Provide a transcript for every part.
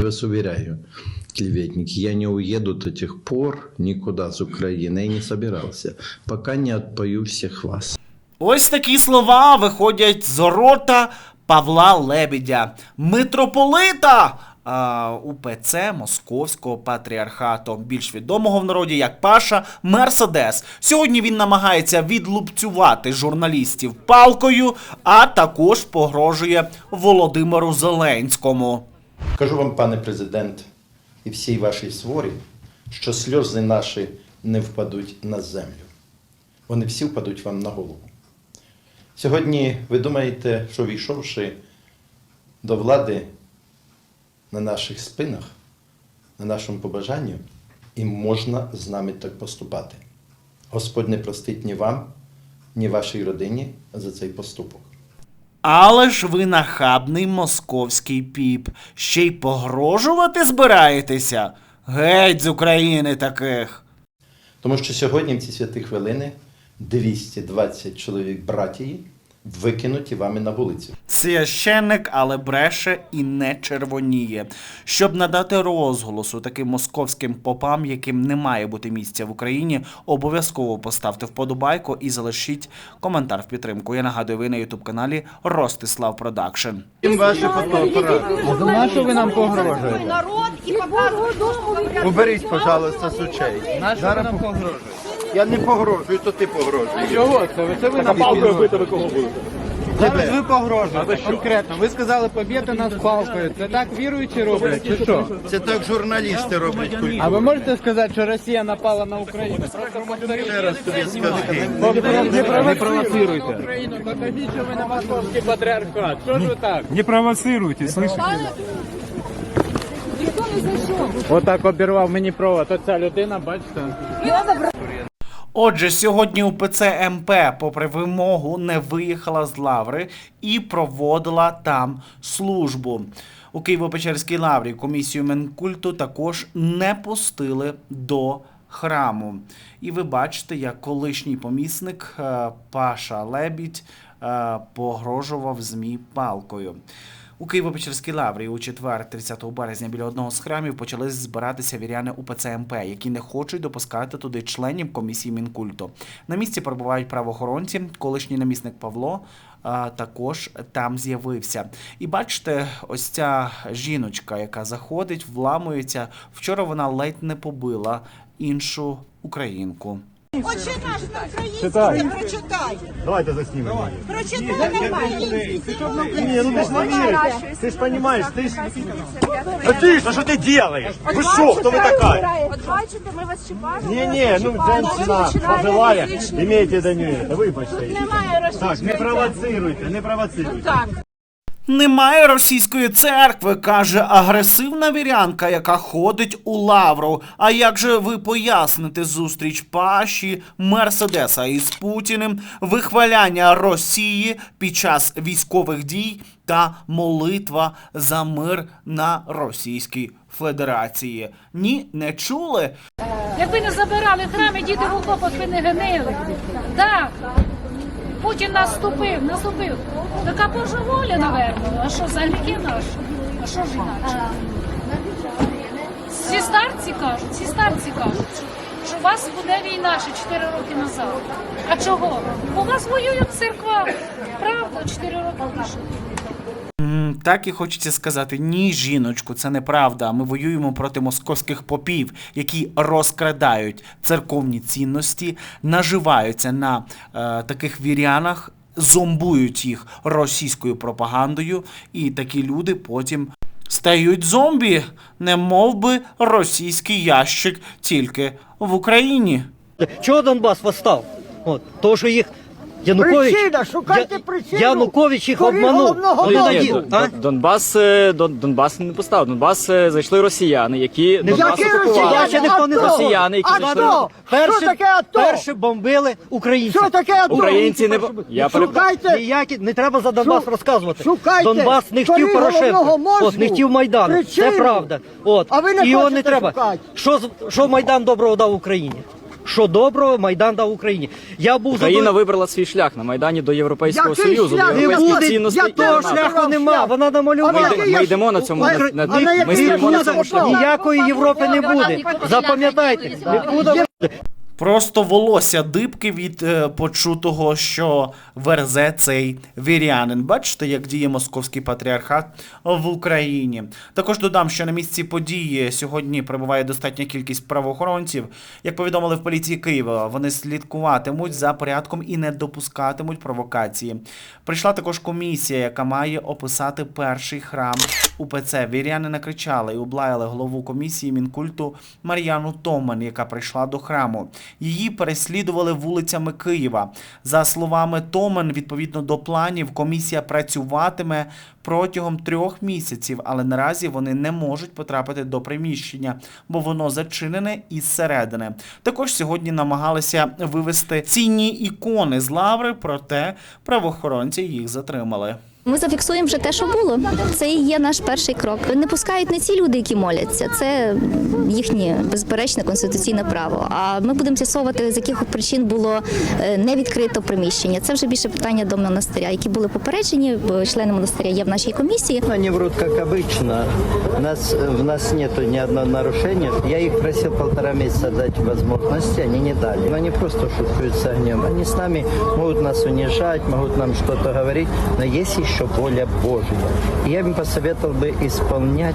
Я вас уверяю, клеветники, я не уеду до тех пор никуда с Украины и не собирался, пока не отпою всех вас. Ось такі слова виходять з рота Павла Лебедя, митрополита а, УПЦ Московського патріархату, більш відомого в народі як Паша Мерседес. Сьогодні він намагається відлупцювати журналістів палкою, а також погрожує Володимиру Зеленському. Кажу вам, пане президент, і всій вашій сворі, що сльози наші не впадуть на землю. Вони всі впадуть вам на голову. Сьогодні ви думаєте, що війшовши до влади на наших спинах, на нашому побажанню, і можна з нами так поступати. Господь не простить ні вам, ні вашій родині за цей поступок. Але ж ви нахабний московський піп. Ще й погрожувати збираєтеся? Геть з України таких. Тому що сьогодні в ці святі хвилини 220 чоловік братії викинуті вами на вулицю. Священник, але бреше і не червоніє. Щоб надати розголосу таким московським попам, яким не має бути місця в Україні, обов'язково поставте вподобайку і залишіть коментар в підтримку. Я нагадую, ви на ютуб каналі Ростислав Продакшн. На що ви нам погрожуєте? народ і показують. Уберіть, пожалуйста, з очей. Нам погрожуєте? Я не погрожую, то ти погрожуєш. Чого це? Ви це ви нам погрожуєте? Зараз ви погрожуєте конкретно. Ви сказали поб'єте нас палкою. Це так віруючі роблять чи що? Це так журналісти роблять. А ви можете сказати, що Росія напала на Україну? Просто. Ще раз тобі скажу. Не провоцируйте. Україну, покажіть, що ви не московський патріархат. Що ж ви так? Не провоцируйте, слышите? Отак обірвав мені провод. Оця людина, бачите? Отже, сьогодні УПЦ МП, попри вимогу, не виїхала з лаври і проводила там службу. У Києво-Печерській лаврі комісію Менкульту також не пустили до храму. І ви бачите, як колишній помісник е, Паша Лебідь е, погрожував ЗМІ палкою. У Києво-Печерській лаврі у четвер, 30 березня, біля одного з храмів почали збиратися віряни УПЦ МП, які не хочуть допускати туди членів комісії Мінкульту. На місці перебувають правоохоронці. Колишній намісник Павло також там з'явився. І бачите, ось ця жіночка, яка заходить, вламується. Вчора вона ледь не побила іншу українку. Отче наш на українській прочитай. Давайте заснімемо. Прочитай нормально. Не, ну ты ж понимаешь, ты ж понимаешь, ты ж... Да ты ж, а что ты делаешь? Вы что, кто вы такая? От бачите, ми вас чіпаємо. Не-не, ну женщина пожилая, имейте до нее это, выбачьте. Немає Так, не російської. провоцируйте, не провоцируйте. Так. Немає російської церкви, каже агресивна вірянка, яка ходить у лавру. А як же ви поясните зустріч Паші, Мерседеса із Путіним, вихваляння Росії під час військових дій та молитва за мир на Російській Федерації? Ні, не чули. Якби не забирали храми, діти в окопах не гнили. Так. Путін наступив, наступив. Така Божа воля, напевно. А що, за гріхи наші? А що ж інакше? Всі старці кажуть, всі старці кажуть, що у вас буде війна ще 4 роки назад. А чого? Бо у вас воюють церква. Правда, 4 роки більше. Так і хочеться сказати: ні, жіночку, це неправда. Ми воюємо проти московських попів, які розкрадають церковні цінності, наживаються на е, таких вірянах, зомбують їх російською пропагандою, і такі люди потім. Стають зомбі, не мов би російський ящик тільки в Україні. Чого Донбас восстав? От, то, що їх Янукович, Причина, шукайте Я- причину. Янукович їх обманув. головного Один мозку. один, а? Донбас, е, Дон, Донбас не поставив. Донбас е, зайшли росіяни, які Донбас Які окупували. росіяни? Ще ніхто не АТО? росіяни, які АТО? зайшли. Перші, Що таке АТО? перші бомбили українців. Що таке АТО? Українці не бо- я Шукайте, Ніякі, не треба за Донбас Шу- розказувати. шукайте Донбас не хотів корінь Порошенка, мозку. от, не хотів Майдану. Причину. Це правда. От. А ви не І його хочете не треба. шукати. Що, з- що Майдан доброго дав Україні? Що доброго Майдан дав Україні. Я був Україна задов- вибрала свій шлях на майдані до Європейського Який Союзу, шлях? до Не європейських буде, цінностей. я того шляху нема, вона намалювала. Ми, ми йдемо на цьому на, на, на ми на цьому шляху. Ніякої Європи не буде. Запам'ятайте, не буде. Просто волосся дибки від е, почутого, що верзе цей вірянин. Бачите, як діє московський патріархат в Україні. Також додам, що на місці події сьогодні перебуває достатня кількість правоохоронців. Як повідомили в поліції Києва, вони слідкуватимуть за порядком і не допускатимуть провокації. Прийшла також комісія, яка має описати перший храм УПЦ. Віряни накричали і облаяли голову комісії мінкульту Мар'яну Томан, яка прийшла до храму. Її переслідували вулицями Києва. За словами Томен, відповідно до планів, комісія працюватиме протягом трьох місяців, але наразі вони не можуть потрапити до приміщення, бо воно зачинене із середини. Також сьогодні намагалися вивести цінні ікони з лаври, проте правоохоронці їх затримали. Ми зафіксуємо вже те, що було. Це і є наш перший крок. Не пускають не ці люди, які моляться. Це їхнє безперечне конституційне право. А ми будемо з'ясовувати, з яких причин було е, не відкрито приміщення. Це вже більше питання до монастиря, які були попереджені. Члени монастиря є в нашій комісії. Они врут, как обычно. У нас, в нас нету ни одного нарушения. Я их просил полтора месяца дать возможности, они не дали. Но они просто шуткают с огнем. Они с нами могут нас унижать, могут нам что-то говорить, но есть еще воля Божья. Я бы посоветовал бы исполнять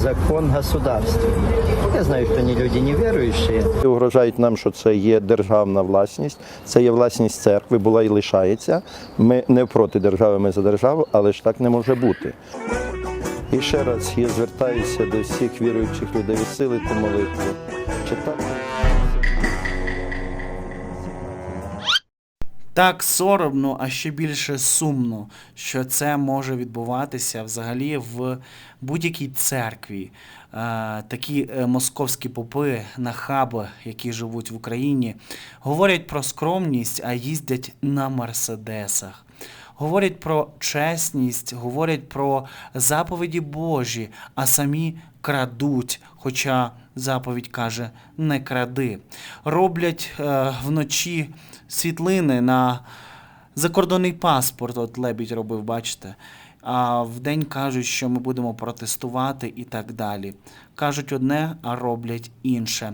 закон государства. Я знаю, что они люди неверующие, Угрожають нам, що це є державна власність, це є власність церкви, була і лишається. Ми не проти держави, ми за державу, але ж так не може бути. І ще раз я звертаюся до всіх віруючих людей усилити молитву, читати. Так соромно, а ще більше сумно, що це може відбуватися взагалі в будь-якій церкві. Е, такі е, московські попи, нахаби, які живуть в Україні, говорять про скромність, а їздять на мерседесах. Говорять про чесність, говорять про заповіді Божі, а самі крадуть. Хоча заповідь каже не кради. Роблять е, вночі світлини на закордонний паспорт. От Лебідь робив, бачите. А вдень кажуть, що ми будемо протестувати і так далі. Кажуть одне, а роблять інше.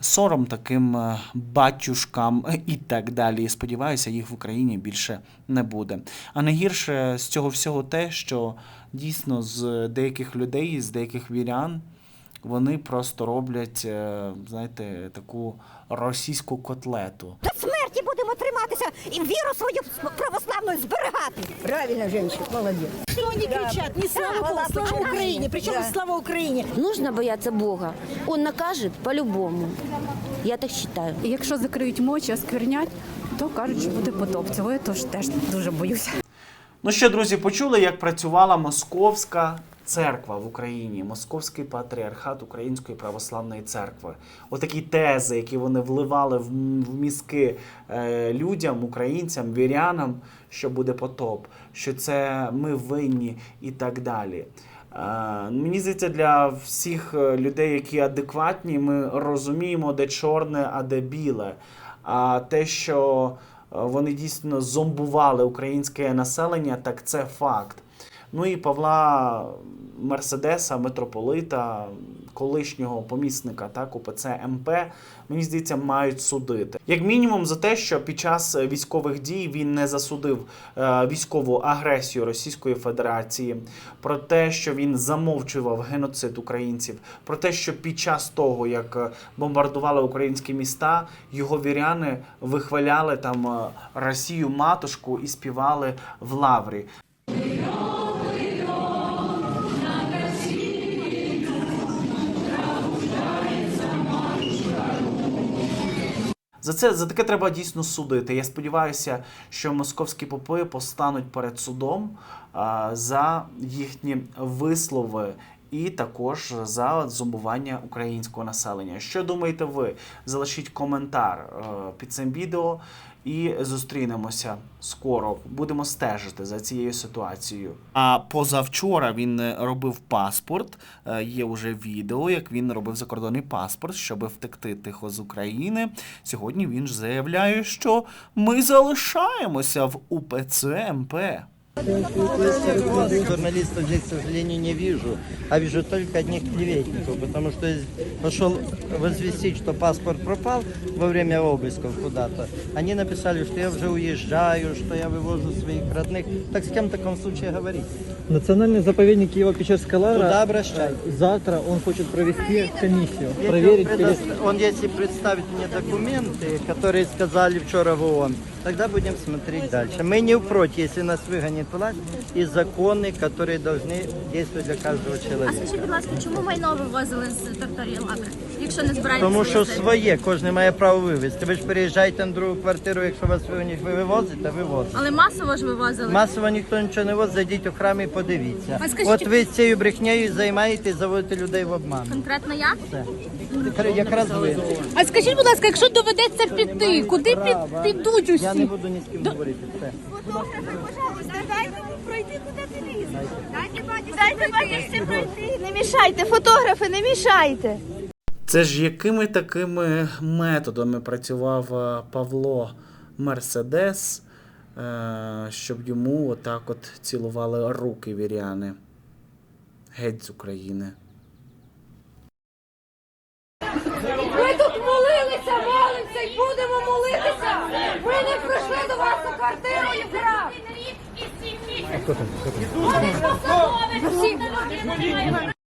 Сором таким е, батюшкам і так далі. Сподіваюся, їх в Україні більше не буде. А найгірше з цього всього те, що дійсно з деяких людей, з деяких вірян, вони просто роблять, е, знаєте, таку російську котлету. До смерті будемо триматися і віру свою православну зберігати. Правильно, жінка, молодець. Що вони кричать? Не слава, слава Україні. Причому слава Україні. Нужно бояться Бога. Он накажет по-любому. Я так считаю. Якщо закриють мочі, осквернять, то кажуть, що буде потоп. Цього я теж теж дуже боюся. Ну що, друзі, почули, як працювала московська церква в Україні, московський патріархат Української православної церкви. Отакі тези, які вони вливали в, мізки е, людям, українцям, вірянам, що буде потоп, що це ми винні і так далі. Е, Мені здається, для всіх е, людей, які адекватні, ми розуміємо, де чорне, а де біле. А те, що вони дійсно зомбували українське населення, так це факт. Ну і Павла Мерседеса, митрополита, колишнього помісника так, УПЦ МП, мені здається, мають судити. Як мінімум за те, що під час військових дій він не засудив е, військову агресію Російської Федерації, про те, що він замовчував геноцид українців, про те, що під час того, як бомбардували українські міста, його віряни вихваляли там е, Росію матушку і співали в лаврі. За це за таке треба дійсно судити. Я сподіваюся, що московські попи постануть перед судом а, за їхні вислови і також за зомбування українського населення. Що думаєте ви? Залишіть коментар е, під цим відео і зустрінемося скоро. Будемо стежити за цією ситуацією. А позавчора він е, робив паспорт. Е, Є вже відео, як він робив закордонний паспорт, щоб втекти тихо з України. Сьогодні він ж заявляє, що ми залишаємося в УПЦ МП. Журналистов здесь, к сожалению, не вижу, а вижу только одних клеветников, потому что пошел возвестить, что паспорт пропал во время обысков куда-то. Они написали, что я уже уезжаю, что я вывожу своих родных. Так с кем в таком случае говорить? Национальный заповедник Киево-Печерская лавра. Туда обращайтесь. э, Завтра он хочет провести комиссию, Если проверить. он, перес- предоста- он если представит мне документы, которые сказали вчера в ООН, тогда будем смотреть дальше. Мы не против, если нас выгонит власть, и законы, которые должны действовать для каждого человека. будь ласка, чому майно вивозили з території лаври, якщо не збираєтеся? Тому що своє, кожен має право вивезти. Ви ж переїжджаєте на другу квартиру, якщо вас вигонять, ви вивозите, вивозите. Але масово ж вивозили. Масово ніхто нічого не возить, зайдіть у храм і подивіться. А скажіть- От ви з цією брехнею займаєтесь, заводите людей в обман. Конкретно я? Якраз- Якраз ви. А скажіть, будь ласка, якщо доведеться піти, куди під, підуть Я не буду ні з ким говорити. Все. Дайте пройти, куди ти лізеш. Дайте батюшці Дайте батюшці пройти. Не мішайте, фотографи, не мішайте. Це ж якими такими методами працював е, Павло Мерседес, е, щоб йому отак от цілували руки віряни. Геть з України. Молимося і будемо молитися. Ми не прийшли до вас на квартиру і в храм. Вони посадові, всі